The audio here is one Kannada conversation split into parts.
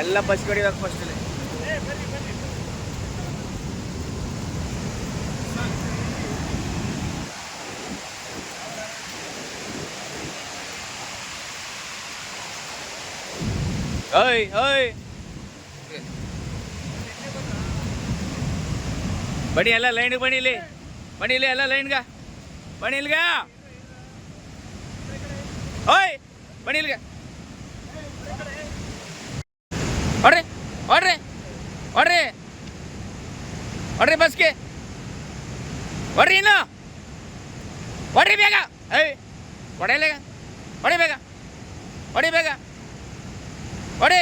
ಎಲ್ಲ ಬಸ್ ಬಸ್ಗಳು ಬನ್ನಿ ಫಸ್ಟಲ್ಲಿ ಓಯ್ ಓಯ್ ಬನ್ನಿ ಎಲ್ಲ ಲೈನ್ಗೆ ಬನ್ನಿ ಇಲ್ಲಿ. ಬನ್ನಿ ಇಲ್ಲಿ, ಎಲ್ಲ ಲೈನ್ಗ ಬನ್ನಿ ಇಲ್ಗ ಓಯ್, ಬನ್ನಿ ಇಲ್ಗ ಹೊಡ್ರಿ ಹೊಡ್ರಿ ಹೊಡ್ರಿ. ಹೊಡ್ರಿ ಬಸ್ಗೆ. ಹೊಡ್ರಿ ಇನ್ನು. ಹೊಡ್ರಿ ಬೇಗ. ಏಯ್, ಹೊಡೆಯಲ್ಲ. ಹೊಡಿ ಬೇಗ. ಹೊಡಿ ಬೇಗ ಹೊಡಿ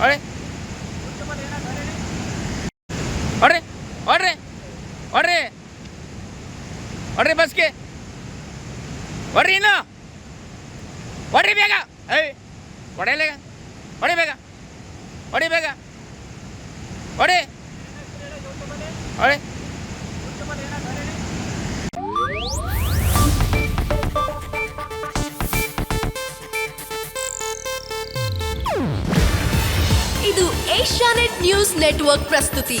ಹೊಡಿ ಹೊಡ್ರಿ ಹೊಡ್ರಿ ಹೊಡ್ರಿ. ಹೊಡ್ರಿ ಬಸ್ಗೆ. ಹೊಡ್ರಿ ಇನ್ನು. ಹೊಡ್ರಿ ಬೇಗ. ಏಯ್ ಹೊಡೆಯಲ್ಲ ಹೊಡಿ ಬೇಗ. ಹೊಡಿ ಬೇಗ. ಹೊಡಿ ಹೊಡಿ ಇದು ಏಷ್ಯಾನೆಟ್ ನ್ಯೂಸ್ ನೆಟ್ವರ್ಕ್ ಪ್ರಸ್ತುತಿ.